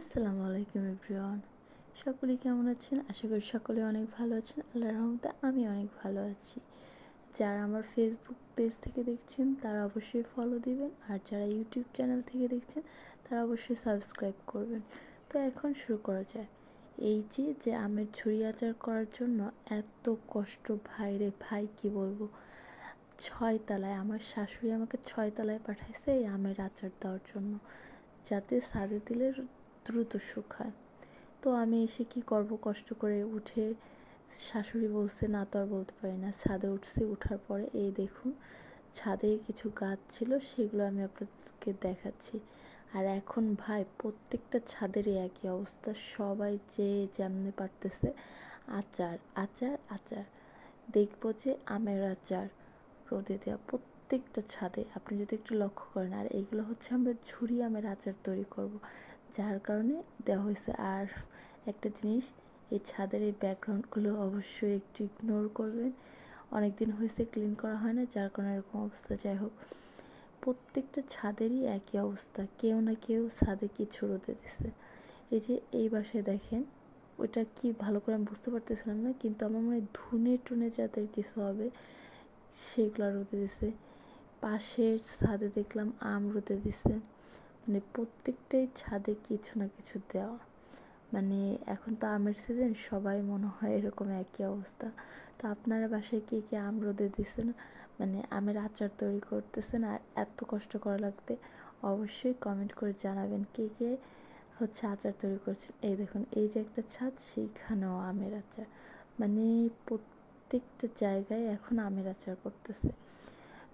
আসসালামু আলাইকুম এভরিওয়ান। সকলে কেমন আছেন? আশা করি সকলে অনেক ভালো আছেন। আল্লাহ রহমতে আমি অনেক ভালো আছি। যারা আমার ফেসবুক পেজ থেকে দেখছেন, তারা অবশ্যই ফলো দিবেন। আর যারা ইউটিউব চ্যানেল থেকে দেখছেন, তারা অবশ্যই সাবস্ক্রাইব করবেন। তো এখন শুরু করা যায়। এই যে যে আমের ঝুড়ি আচার করার জন্য এত কষ্ট, ভাই রে ভাই, কি বলব? ছয় তলায়, আমার শাশুড়ি আমাকে ছয় তলায় পাঠাইছে এই আমের আচার দেওয়ার জন্য। যাতে সাদে দিলে দ্রুত শুকায় তো আমি এসে কি করব? কষ্ট করে উঠে শাশুড়ি বলছে, না তো আর বলতে পারি না। ছাদে উঠছি, উঠার পরে এই দেখুন, ছাদে কিছু গাছ ছিল, সেগুলো আমি আপনাদেরকে দেখাচ্ছি। আর এখন ভাই, প্রত্যেকটা ছাদেরই একই অবস্থা। সবাই যে যেমনি পারতেছে, আচার আচার আচার। দেখব যে আমের আচার রোদে দেওয়া প্রত্যেকটা ছাদে। আপনি যদি একটু লক্ষ্য করেন, আর এইগুলো হচ্ছে আমরা ঝুড়ি আমের আচার তৈরি করব। যার কারণে দেওয়া হয়েছে। আর একটা জিনিস, এই ছাদের এই ব্যাকগ্রাউন্ডগুলো অবশ্যই একটু ইগনোর করবেন। অনেক দিন হয়েছে ক্লিন করা হয় না, যার কারণে এরকম অবস্থা। যাই হোক, প্রত্যেকটা ছাদেরই একই অবস্থা। কেউ না কেউ ছাদে কিছু রোদে দিছে। এই যে এই বাসায় দেখেন ওইটা কি ভালো করে আমি বুঝতে পারতেছিলাম না, কিন্তু আমার মনে হয় ধুনে টুনে যাদের কিছু হবে, সেগুলো রোদে দিছে। পাশের ছাদে দেখলাম আম রোদে দিছে। মানে প্রত্যেকটাই ছাদে কিছু না কিছু দেওয়া। মানে এখন তো আমের সিজন সবাই মনে হয় এরকম একই অবস্থা। তো আপনারা বাসায় কে কে আম রোদে দিছেন? মানে আমের আচার তৈরি করতেছেন আর এত কষ্ট করা লাগবে? অবশ্যই কমেন্ট করে জানাবেন কে কে হচ্ছে আচার তৈরি করছেন। এই দেখুন, এই যে একটা ছাদ, সেইখানেও আমের আচার। মানে প্রত্যেকটা জায়গায় এখন আমের আচার করতেছে।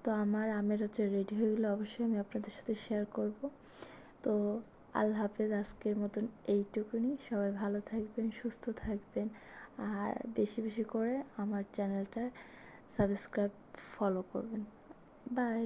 তো আমার আমের হচ্ছে রেডি হয়ে গেলে। অবশ্যই আমি আপনাদের সাথে শেয়ার করব। তো আল্লাহ হাফেজ আজকের মতন এইটুকুনি। সবাই ভালো থাকবেন, সুস্থ থাকবেন। আর বেশি বেশি করে আমার চ্যানেলটা সাবস্ক্রাইব ফলো করবেন। বাই